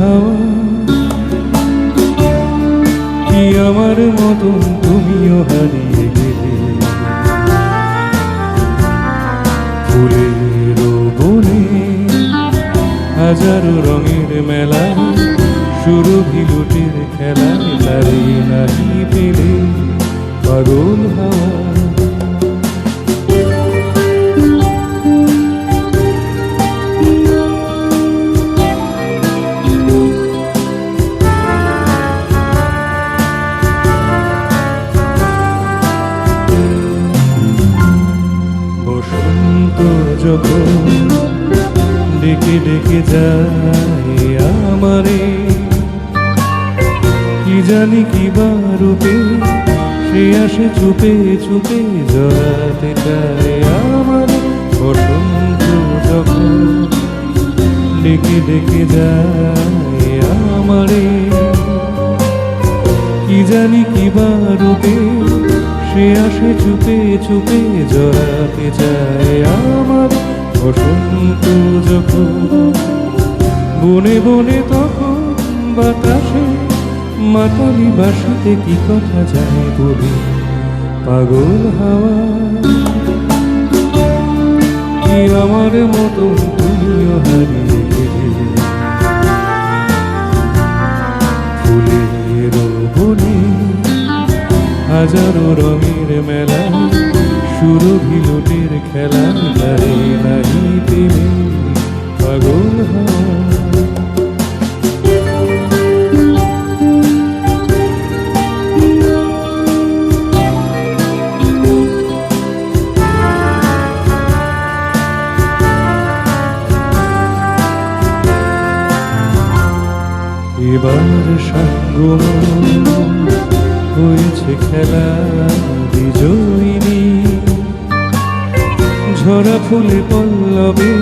হাওয়া। কি আমার মতন তুমিও হারিয়ে গেলে? ফুলের বনে হাজারো রঙের মেলা, শুরু লুটের খেলা নারী নারী পেলে পাগল হাওয়া। যখন ডেকে ডেকে যায় আমারে, কি জানি কি বা রূপে সে আসে চুপে চুপে জড়াতে চায় আমার। বসন্ত যখন ডেকে ডেকে যায় আমারে, কি জানি কি বা রূপে সে আসে চুপে চুপে, জড়াতে যায় আমার বসন্ত যখন। বনে বনে তখন বাতাসে মাতালি বাসাতে কি কথা যায় বলি পাগল হাওয়া। হাজারো রঙের মেলা সুরভি লোটের খেলা তারে নাহি পেলে পাগল এবার সাঙ্গ হয়েছে খেলা, বিজয়িনী। ঝরা ফুলে পল্লবে,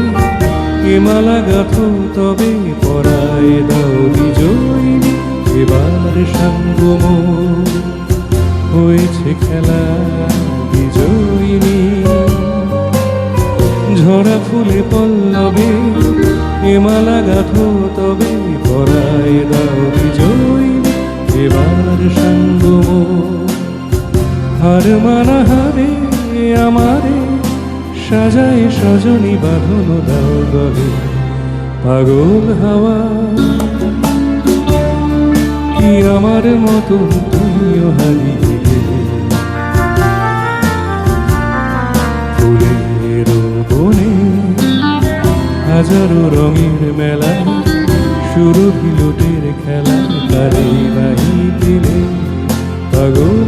এ মালা গাথো তবে পরায় দাও বিজয়িনী। এবার সাঙ্গ হয়েছে খেলা, বিজয়িনী। ঝরা ফুলে পল্লবে, এ মালা গাথো হার মানা হারে আমারে সাজায় সজনী বাঁধন দাও গলে পাগল হাওয়া। কি আমার মতো তুমিও হারিয়ে হাজারো রঙের মেলা, শুরু ভিলুটের খেলা তারে নাহি দিলে। পাগল